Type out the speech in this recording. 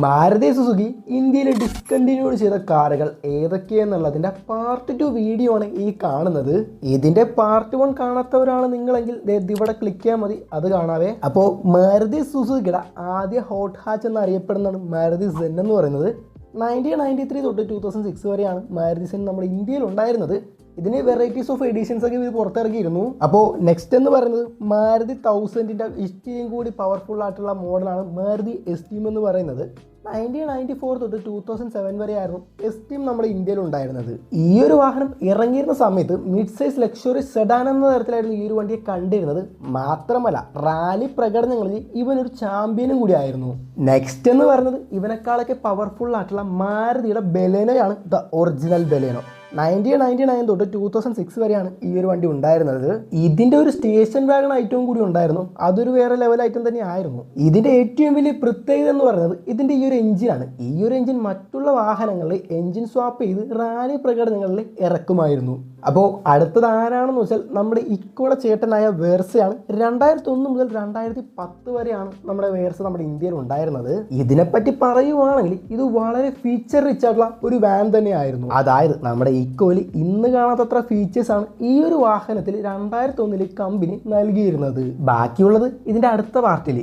Maruti Suzuki ഇന്ത്യയിൽ discontinue ചെയ്ത കാറുകൾ ഏതൊക്കെയെന്നുള്ളതിന്റെ പാർട്ട് ടു വീഡിയോ ആണ് ഈ കാണുന്നത്. ഇതിന്റെ പാർട്ട് വൺ കാണാത്തവരാണ് നിങ്ങളെങ്കിൽ ഇവിടെ ക്ലിക്ക് ചെയ്യാൽ മതി. അത് കാണാവേ. അപ്പോൾ മാരുതി സുസുക്കിയുടെ ആദ്യ ഹോട്ട് ഹാച്ച് എന്നറിയപ്പെടുന്നതാണ് മാരുതി സെൻ എന്ന് പറയുന്നത്. നയന്റീൻ നയന്റി ത്രീ തൊട്ട് ടൂ തൗസൻഡ് സിക്സ് വരെയാണ് മാരുതി സെൻ നമ്മുടെ ഇന്ത്യയിൽ ഉണ്ടായിരുന്നത്. ഇതിന് വെറൈറ്റീസ് ഓഫ് എഡിഷൻസ് ഒക്കെ ഇത് പുറത്തിറക്കിയിരുന്നു. അപ്പോൾ നെക്സ്റ്റ് എന്ന് പറയുന്നത് മാരുതി തൗസൻഡിന്റെ ഇഷ്ടിയും കൂടി പവർഫുൾ ആയിട്ടുള്ള മോഡലാണ് മാരുതി എസ്റ്റീം എന്ന് പറയുന്നത്. നയന്റീൻ നയന്റി ഫോർ തൊട്ട് ടൂ തൗസൻഡ് സെവൻ വരെയായിരുന്നു എസ്റ്റീം നമ്മുടെ ഇന്ത്യയിൽ ഉണ്ടായിരുന്നത്. ഈ ഒരു വാഹനം ഇറങ്ങിയിരുന്ന സമയത്ത് മിഡ് സൈസ് ലക്ഷറി സെഡാൻ എന്ന തരത്തിലായിരുന്നു ഈ ഒരു വണ്ടിയെ കണ്ടിരുന്നത്. മാത്രമല്ല റാലി പ്രകടനങ്ങളിൽ ഇവനൊരു ചാമ്പ്യനും കൂടിയായിരുന്നു നെക്സ്റ്റ് എന്ന് പറയുന്നത് ഇവനേക്കാളൊക്കെ പവർഫുൾ ആയിട്ടുള്ള മാരുതിയുടെ ബെലേനോയാണ് the original Baleno. Nineteen ninety nine തൊട്ട് ടൂ തൗസൻഡ് സിക്സ് വരെയാണ് ഈ ഒരു വണ്ടി ഉണ്ടായിരുന്നത്. ഇതിന്റെ ഒരു സ്റ്റേഷൻ വാഗൺ ഐറ്റവും കൂടി ഉണ്ടായിരുന്നു. അതൊരു വേറെ ലെവൽ ഐറ്റം തന്നെ ആയിരുന്നു. ഇതിന്റെ ഏറ്റവും വലിയ പ്രത്യേകത എന്ന് പറയുന്നത് ഇതിന്റെ ഈ ഒരു എഞ്ചിനാണ് ഈ ഒരു എഞ്ചിൻ മറ്റുള്ള വാഹനങ്ങളിൽ എഞ്ചിൻ സ്വാപ്പ് ചെയ്ത് റാലി പ്രകടനങ്ങളിൽ ഇറക്കുമായിരുന്നു. അപ്പോൾ അടുത്തത് ആരാണെന്ന് വെച്ചാൽ നമ്മുടെ ഇക്കോടെ ചേട്ടനായ വേർസയാണ്. രണ്ടായിരത്തി ഒന്ന് മുതൽ രണ്ടായിരത്തി പത്ത് വരെയാണ് നമ്മുടെ വേർസ നമ്മുടെ ഇന്ത്യയിൽ ഉണ്ടായിരുന്നത്. ഇതിനെപ്പറ്റി പറയുവാണെങ്കിൽ ഇത് വളരെ ഫീച്ചർ റിച്ച് ആയിട്ടുള്ള ഒരു വാൻ തന്നെയായിരുന്നു. അതായത് നമ്മുടെ ഇക്കോയിൽ ഇന്ന് കാണാത്തത്ര ഫീച്ചേഴ്സ് ആണ് ഈ ഒരു വാഹനത്തിൽ രണ്ടായിരത്തി ഒന്നിൽ കമ്പനി നൽകിയിരുന്നത്. ബാക്കിയുള്ളത് ഇതിന്റെ അടുത്ത പാർട്ടിൽ